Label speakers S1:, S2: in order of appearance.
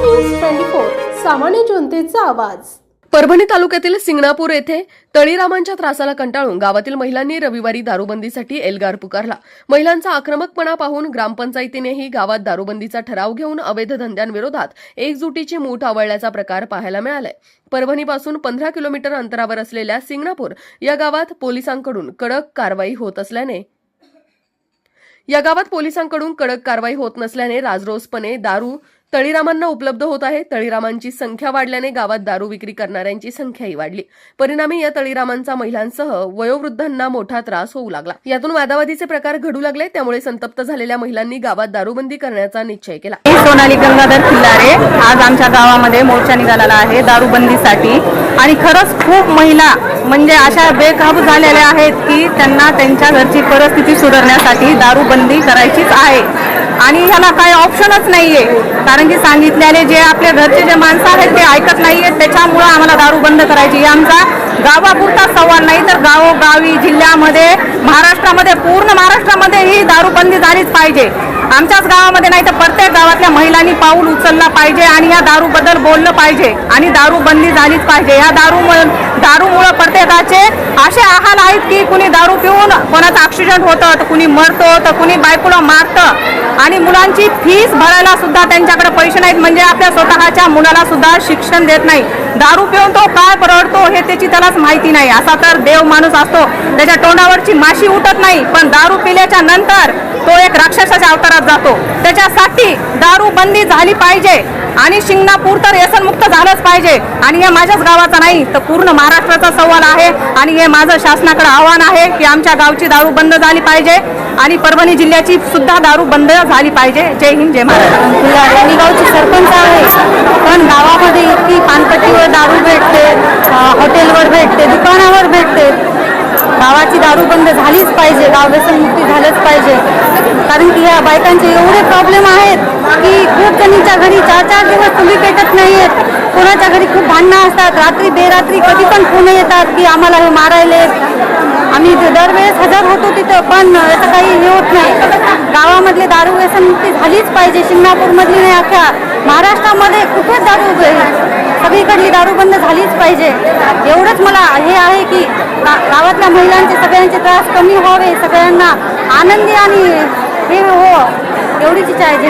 S1: News twenty four सामान्य जनतेचा आवाज.
S2: परभणी तालुक्यातील सिंगणापूर येथे तळीरामांच्या त्रासाला कंटाळून गावातील महिलांनी रविवारी दारूबंदीसाठी एल्गार पुकारला. महिलांचा आक्रमकपणा पाहून ग्रामपंचायतीनेही गावात दारूबंदीचा ठराव घेऊन अवैध धंद्यांविरोधात एकजुटीची मूठ आवळल्याचा प्रकार पाहायला मिळालाय. परभणीपासून पंधरा किलोमीटर अंतरावर असलेल्या सिंगणापूर या गावात पोलिसांकडून कडक कारवाई होत असल्याने या गावात पोलिसांकडून कडक कारवाई होत नसल्याने राजरोसपणे दारू तळीरामांना उपलब्ध होत आहे. तळीरामांची संख्या वाढल्याने गावात दारू विक्री करणाऱ्यांची संख्याही वाढली. परिणामी या तळीरामांचा महिलांसह वयोवृद्धांना मोठा त्रास होऊ लागला. यातून वादावादीचे प्रकार घडू लागले त्यामुळे संतप्त झालेल्या महिलांनी गावात दारूबंदी करण्याचा निश्चय केला.
S3: सोनाली गंगाधर खिल्लारे. आज आमच्या गावामध्ये मोर्चा निघालेला आहे दारूबंदीसाठी. आणि खरंच खूप महिला म्हणजे अशा बेकाबू झालेल्या आहेत की त्यांना त्यांच्या घरची परिस्थिती सुधारण्यासाठी दारूबंदी करायचीच आहे. आणि ह्याला काही ऑप्शनच नाही आहे कारण की सांगितल्याने जे आपल्या घरचे जे माणसं आहेत ते ऐकत नाही आहेत त्याच्यामुळं आम्हाला दारू बंद करायची आमचा गावापुरता सवाल नाही तर गावोगावी जिल्ह्यामध्ये महाराष्ट्रामध्ये पूर्ण महाराष्ट्रामध्ये ही दारूबंदी झालीच पाहिजे. आमच्याच गावामध्ये नाही तर प्रत्येक गावातल्या महिलांनी पाऊल उचलला पाहिजे आणि या दारूबद्दल बोललं पाहिजे आणि दारू बंदी झालीच पाहिजे. या दारूमुळे दारूमुळं प्रत्येकाचे असे आहाल आहेत की कुणी दारू पिऊन कोणाचं ॲक्सिडेंट होतं तर कुणी मरतो तर कुणी बायकोला मारतं. आणि मुलांची फीस भरायला सुद्धा त्यांच्याकडे पैसे नाहीत. म्हणजे आपल्या स्वतःच्या मुलाला सुद्धा शिक्षण देत नाही. दारू पिऊन तो काय परवडतो हे त्याची त्यालाच माहिती नाही. असा तर देव माणूस असतो. त्याच्या तोंडावरची माशी उठत नाही. पण दारू पिल्याच्या नंतर तो एक राक्षसाच्या अवतारात जातो. त्याच्यासाठी दारू बंदी झाली पाहिजे. आणि शिंगणापूर तर व्यसनमुक्त झालंच पाहिजे. आणि हे माझ्याच गावाचा नाही तर पूर्ण महाराष्ट्राचा सवाल आहे. आणि हे माझं शासनाकडे आव्हान आहे की आमच्या गावची दारू बंद झाली पाहिजे. आणि परभणी जिल्ह्याची सुद्धा दारू बंद झाली पाहिजे. जय हिंद जय
S4: महाराज गावची सरपंच आहे पण गावामध्ये इतकी पानपट्टीवर दारू भेटते हॉटेलवर भेटते दुकानावर भेटते. गावाची दारू बंद झालीच पाहिजे गाव व्यसनमुक्ती झालंच पाहिजे. कारण की ह्या बायकांचे एवढे प्रॉब्लेम आहेत की खूप जणींच्या घरी चार चार दिवस चुली पेटत नाही आहेत कोणाच्या घरी खूप भांडणं असतात रात्री बेरात्री कधी पण फोन येतात की आम्हाला हे मारायले. आम्ही दरवेळेस हजर होतो तिथं पण याचं काही हे होत नाही. गावामधले दारू व्यसनमुक्ती झालीच पाहिजे शिंगणापूरमधली नाही अख्ख्या महाराष्ट्रामध्ये कुठेच दारू सगळीकडली दारू दारूबंद झालीच पाहिजे. एवढंच मला हे आहे की गा- गावातल्या महिलांचे सगळ्यांचे त्रास कमी व्हावे सगळ्यांना आनंदी आणि हे हो एवढीच इच्छा आहे जे